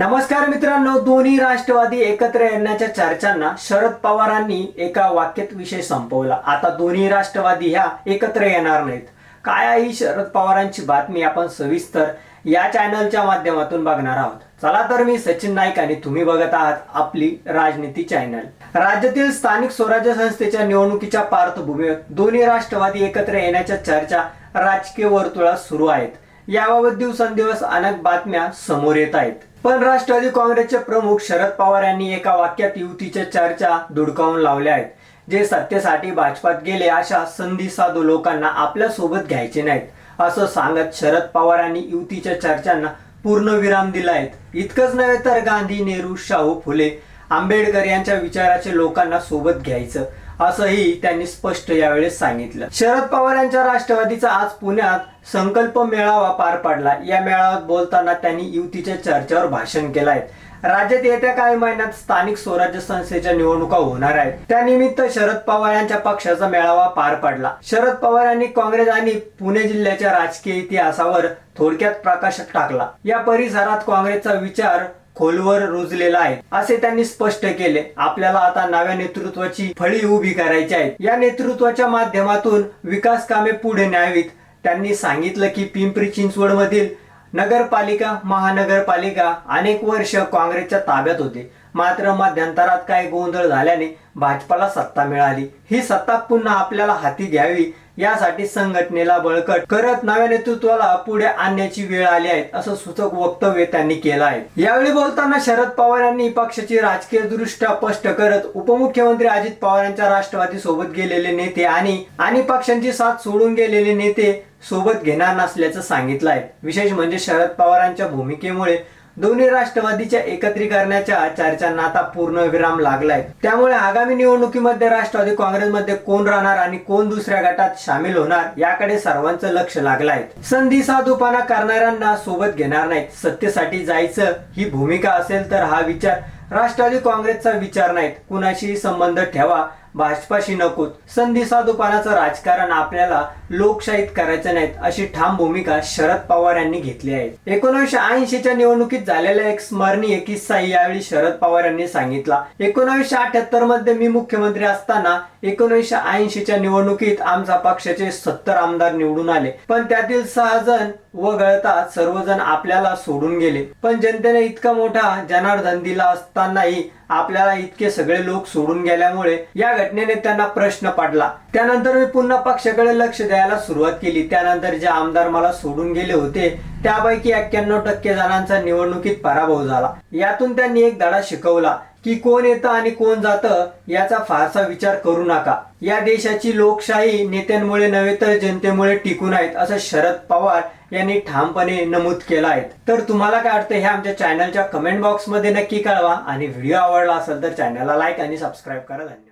नमस्कार मित्रांनो दोन्ही राष्ट्रवादी एकत्र येण्याच्या चर्चांना शरद पवारांनी एका वाक्यात विषय संपवला. आता दोन्ही राष्ट्रवादी ह्या एकत्र येणार नाहीत. काय आहे ही शरद पवारांची बातमी आपण सविस्तर या चॅनलच्या माध्यमातून बघणार आहोत. चला तर मी सचिन नाईक आणि तुम्ही बघत आहात आपली राजनीती चॅनल. राज्यातील स्थानिक स्वराज्य संस्थेच्या निवडणुकीच्या पार्श्वभूमीवर दोन्ही राष्ट्रवादी एकत्र येण्याच्या चर्चा राजकीय वर्तुळात सुरू आहेत. याबाबत दिवसेंदिवस अनेक बातम्या समोर येत आहेत. पण राष्ट्रवादी काँग्रेसचे प्रमुख शरद पवार यांनी एका वाक्यात युतीच्या चर्चा धुडकावून लावल्या आहेत. जे सत्तेसाठी भाजपात गेले अशा संधी साधू लोकांना आपल्यासोबत घ्यायचे नाहीत असं सांगत शरद पवार यांनी युतीच्या चर्चांना पूर्ण विराम दिला आहेत इतकंच नव्हे तर गांधी नेहरू शाहू फुले आंबेडकर यांच्या विचाराचे लोकांना सोबत घ्यायचं. असंही त्यांनी स्पष्ट यावेळेस सांगितलं. शरद पवार यांच्या राष्ट्रवादीचा आज पुण्यात संकल्प मेळावा पार पडला. या मेळाव्यात बोलताना त्यांनी युतीच्या चर्चेवर भाषण केलं आहे राज्यात येत्या काही महिन्यात स्थानिक स्वराज्य संस्थेच्या निवडणुका होणार आहेत. त्यानिमित्त शरद पवार यांच्या पक्षाचा मेळावा पार पडला. शरद पवार यांनी काँग्रेस आणि पुणे जिल्ह्याच्या राजकीय इतिहासावर थोडक्यात प्रकाश टाकला. या परिसरात काँग्रेसचा विचार खोलवर रुजलेला आहे. असे त्यांनी स्पष्ट केले. आपल्याला आता नव्या नेतृत्वाची फळी उभी करायची आहे. या नेतृत्वाच्या माध्यमातून विकास कामे पुढे न्यावीत. त्यांनी सांगितलं की पिंपरी चिंचवड मधील नगरपालिका महानगरपालिका अनेक वर्ष काँग्रेसच्या ताब्यात होते. मात्र मध्यंतरात काही गोंधळ झाल्याने भाजपाला सत्ता मिळाली. ही सत्ता पुन्हा आपल्याला हाती घ्यावी यासाठी संघटनेला बळकट करत नव्या नेतृत्वाला पुढे आणण्याची वेळ आली आहे असं सूचक वक्तव्य त्यांनी केलं आहे. यावेळी बोलताना शरद पवार यांनी पक्षाची राजकीय दृष्ट्या स्पष्ट करत उपमुख्यमंत्री अजित पवार यांच्या राष्ट्रवादी सोबत गेलेले नेते आणि आणि पक्षांची साथ सोडून गेलेले नेते सोबत घेणार नसल्याचं सांगितलं आहे. विशेष म्हणजे शरद पवारांच्या भूमिकेमुळे दोन्ही राष्ट्रवादीच्या एकत्रीकरणाच्या चर्चांना आता पूर्ण विराम लागलाय. त्यामुळे आगामी निवडणुकीमध्ये राष्ट्रवादी काँग्रेसमध्ये कोण राहणार आणि कोण दुसऱ्या गटात सामील होणार याकडे सर्वांचं लक्ष लागलाय. संधी साधूपणा करणाऱ्यांना सोबत घेणार नाहीत. सत्तेसाठी जायचं ही भूमिका असेल तर हा विचार राष्ट्रवादी काँग्रेसचा विचार नाहीत. कुणाशी संबंध ठेवा. भाजपाशी नकोत. संधी साधूपणाचं राजकारण आपल्याला लोकशाहीत करायचं नाहीत अशी ठाम भूमिका शरद पवार यांनी घेतली आहे. एकोणीसशे ऐंशीच्या निवडणुकीत झालेला एक स्मरणीय किस्सा यावेळी शरद पवार यांनी सांगितला. एकोणीसशे अठ्याहत्तरमध्ये मी मुख्यमंत्री असताना एकोणीसशे ऐंशीच्या निवडणुकीत आमचा पक्षाचे सत्तर आमदार निवडून आले. पण त्यातील सहा जण वगळता सर्वजण आपल्याला सोडून गेले. पण जनतेने इतका मोठा जनार्दन दिला असतानाही आपल्याला इतके सगळे लोक सोडून गेल्यामुळे या घटनेने त्यांना प्रश्न पडला. त्यानंतर मी पुन्हा पक्षाकडे लक्ष द्यायला सुरुवात केली. त्यानंतर जे आमदार मला सोडून गेले होते त्यापैकी एक्क्याण्णव टक्के जणांचा निवडणुकीत पराभव झाला. यातून त्यांनी एक धडा शिकवला की कोण येतं आणि कोण जातं याचा फारसा विचार करू नका. या देशाची लोकशाही नेत्यांमुळे नव्हे तर जनतेमुळे टिकून आहेत असं शरद पवार यांनी ठामपणे नमूद केलं आहे. तर तुम्हाला काय वाटतं हे आमच्या चॅनलच्या कमेंट बॉक्समध्ये नक्की कळवा. आणि व्हिडिओ आवडला असेल तर चॅनलला लाईक आणि सबस्क्राईब करा. धन्यवाद.